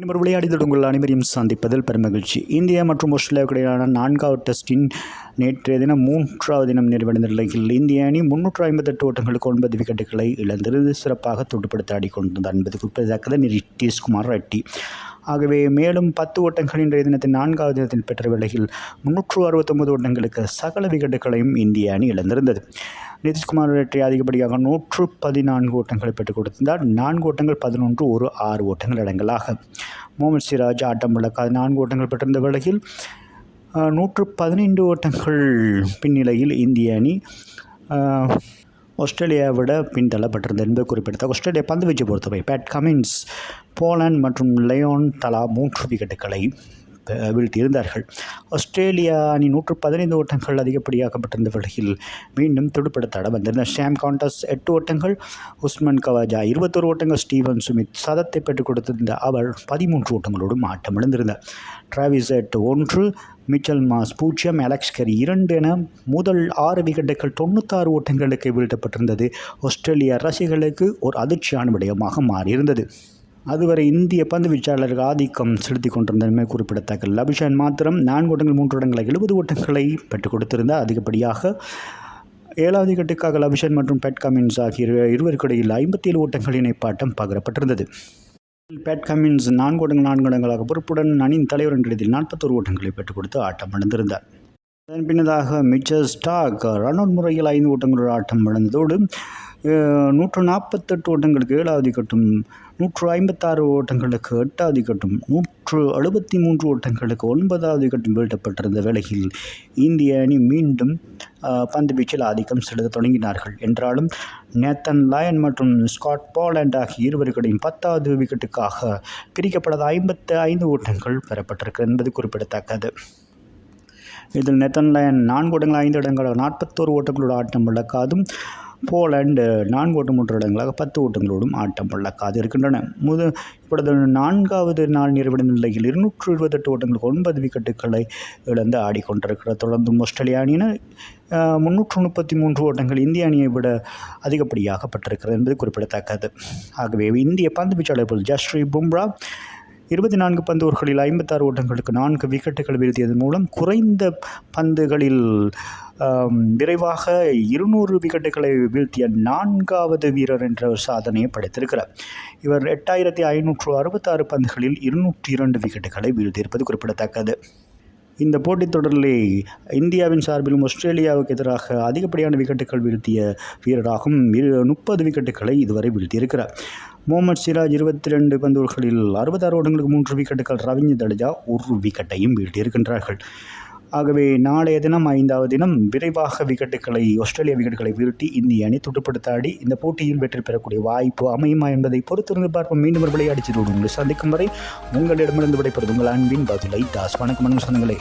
இன்னும் விளையாடி உங்கள் அனைவரையும் சந்திப்பதில் பெருமகிழ்ச்சி. இந்தியா மற்றும் ஆஸ்திரேலியாவுக்கு இடையிலான நான்காவது டெஸ்டின் நேற்றைய தினம் மூன்றாவது தினம் நிறைவடைந்த நிலையில் இந்திய அணி முன்னூற்று ஐம்பத்தெட்டு ஓட்டங்களுக்கு ஒன்பது விக்கெட்டுகளை இழந்திருந்து சிறப்பாக துடுப்படுத்த ஆடிக்கொண்டிருந்தார் என்பது குறிப்பிடத்தக்கது. நிதிஷ்குமார் ரெட்டி. ஆகவே மேலும் பத்து ஓட்டங்கள் இன்றைய தினத்தின் நான்காவது தினத்தில் பெற்ற விலையில் முன்னூற்று அறுபத்தொன்பது ஓட்டங்களுக்கு சகல விக்கெட்டுகளையும் இந்திய அணி இழந்திருந்தது. நிதிஷ்குமார் ரெட்டி அதிகப்படியாக நூற்று பதினான்கு ஓட்டங்களை பெற்றுக் கொடுத்திருந்தார். நான்கு ஓட்டங்கள் பதினொன்று ஒரு ஆறு ஓட்டங்கள் அடங்கலாக. முகமது சிராஜ் ஆட்டம் விளக்காத. நான்கு ஓட்டங்கள் பெற்றிருந்த வேளையில் நூற்று பதினைந்து ஓட்டங்கள் பின்னிலையில் இந்திய அணி ஆஸ்திரேலியாவை விட பின்தள்ளப்பட்டிருந்தது என்பது குறிப்பிடத்தக்க. ஆஸ்திரேலியா பந்து வீச்சு பொறுத்தவரை பேட் கமின்ஸ் போலண்ட் மற்றும் லயோன் தலா மூன்று விக்கெட்டுகளை வீழ்த்தியிருந்தார்கள் ஆஸ்திரேலியா அணி நூற்று பதினைந்து ஓட்டங்கள் அதிகப்படியாக்கப்பட்டிருந்த வகையில் மீண்டும் துடுப்படுத்தாட வந்திருந்த ஷாம் காண்டஸ் எட்டு ஓட்டங்கள் உஸ்மான் கவாஜா இருபத்தொரு ஓட்டங்கள் ஸ்டீவன் சுமித் சதத்தை பெற்றுக் கொடுத்திருந்த அவர் பதிமூன்று ஓட்டங்களோடும் ஆட்டம் இழந்திருந்தார் டிராவிஸ் எட் ஒன்று மிச்சல் மாஸ் பூஜ்ஜியம் அலெக்ஸ் கரி இரண்டு என முதல் ஆறு விக்கெட்டுகள் தொண்ணூத்தாறு ஓட்டங்களுக்கு வீழ்த்தப்பட்டிருந்தது. ஆஸ்திரேலிய ரசிகர்களுக்கு ஒரு அதிர்ச்சியான விடயமாக மாறியிருந்தது. அதுவரை இந்திய பந்து வீச்சாளர்கள் ஆதிக்கம் செலுத்தி கொண்டிருந்தமை குறிப்பிடத்தக்க லபிஷான் மாத்திரம் நான்கு ஓட்டங்கள் மூன்று ஓட்டங்களை எழுபது ஓட்டங்களை பெற்றுக் கொடுத்திருந்தார். அதிகப்படியாக ஏழாவது கட்டுக்காக லபிஷன் மற்றும் பேட் கமின்ஸ் ஆகிய இருவருக்கிடையில் ஐம்பத்தி ஏழு ஓட்டங்களின் இணைப்பாட்டம் பகிரப்பட்டிருந்தது. பேட் கமின்ஸ் நான்கு ஓட்டங்கள் நான்கு ஓட்டங்களாக பொறுப்புடன் அணியின் தலைவர் என்ற இதில் நாற்பத்தோரு ஓட்டங்களை பெற்றுக் கொடுத்து ஆட்டம் அடைந்திருந்தார் அதன் பின்னதாக மிச்சர் ஸ்டாக் ரன் அவுட் முறையில் ஐந்து ஓட்டங்களோடு ஆட்டம் அடைந்ததோடு நூற்று நாற்பத்தெட்டு ஓட்டங்களுக்கு ஏழாவது கட்டும் நூற்று ஐம்பத்தாறு ஓட்டங்களுக்கு எட்டாவது கட்டம் நூற்று எழுபத்தி மூன்று ஓட்டங்களுக்கு ஒன்பதாவது கட்டம் வீழ்த்தப்பட்டிருந்த வேளையில் இந்திய அணி மீண்டும் பந்து வீச்சில் ஆதிக்கம் செலுத்த தொடங்கினார்கள். என்றாலும் நேத்தன் லயன் மற்றும் ஸ்காட் பாலண்ட் ஆகிய இருவருக்கிடையும் பத்தாவது விக்கெட்டுக்காக பிரிக்கப்படாத ஐம்பத்து ஐந்து ஓட்டங்கள் பெறப்பட்டிருக்கு என்பது குறிப்பிடத்தக்கது. இதில் நெதர்லாண்ட் நான்கு ஓட்டங்கள் ஐந்து இடங்கள் நாற்பத்தோரு ஓட்டங்களோட ஆட்டம் விளக்காதும் போலண்டு நான்கு ஓட்டம் மூன்று இடங்களாக பத்து ஓட்டங்களோடும் ஆட்டம் பள்ளக்காது இருக்கின்றன. முத இப்பொழுது நான்காவது நாள் நிறைவடைந்த நிலையில் இருநூற்று இருபத்தெட்டு ஓட்டங்களுக்கு ஒன்பது விக்கெட்டுகளை இழந்து ஆடிக்கொண்டிருக்கிறது. தொடர்ந்து ஆஸ்திரேலிய அணியினர் முன்னூற்று முப்பத்தி மூன்று ஓட்டங்கள் இந்திய அணியை விட அதிகப்படியாக பெற்றிருக்கிறது என்பது குறிப்பிடத்தக்கது. ஆகவே இந்திய பந்து வீச்சாளர் ஜஸ்ரீ பும்ரா இருபத்தி நான்கு பந்து ஐம்பத்தாறு ஓட்டங்களுக்கு நான்கு விக்கெட்டுகள் வீழ்த்தியதன் மூலம் குறைந்த பந்துகளில் விரைவாக இருநூறு விக்கெட்டுகளை வீழ்த்திய நான்காவது வீரர் என்ற சாதனையை படைத்திருக்கிறார். இவர் எட்டாயிரத்தி ஐநூற்று அறுபத்தாறு பந்துகளில் இருநூற்றி இரண்டு விக்கெட்டுகளை வீழ்த்தியிருப்பது குறிப்பிடத்தக்கது. இந்த போட்டித் தொடரிலே இந்தியாவின் சார்பிலும் ஆஸ்திரேலியாவுக்கு எதிராக அதிகப்படியான விக்கெட்டுகள் வீழ்த்திய வீரராகும் இரு முப்பது விக்கெட்டுகளை இதுவரை வீழ்த்தியிருக்கிறார். முகமது சிராஜ் இருபத்தி ரெண்டு பந்துகளில் அறுபத்தாறு ஓட்டங்களுக்கு மூன்று விக்கெட்டுகள் ரவீந்திர ஜடேஜா ஒரு விக்கெட்டையும் வீழ்த்தியிருக்கின்றார்கள். ஆகவே நாளைய தினம் ஐந்தாவது தினம் விரைவாக விக்கெட்டுகளை ஆஸ்திரேலிய விக்கெட்டுகளை வீழ்த்தி இந்திய அணி துடுப்படுத்தாடி இந்த போட்டியில் வெற்றி பெறக்கூடிய வாய்ப்பு அமையுமா என்பதை பொறுத்திருந்து பார்ப்போம். மீண்டும் ஒரு விளையாடிச்சு உங்களை சந்திக்கும் வரை உங்களிடமிருந்து விடைபெறுவது உங்கள் அன்பின் பதிலை தாஸ். வணக்கம் வணக்கம் சொந்தங்களே.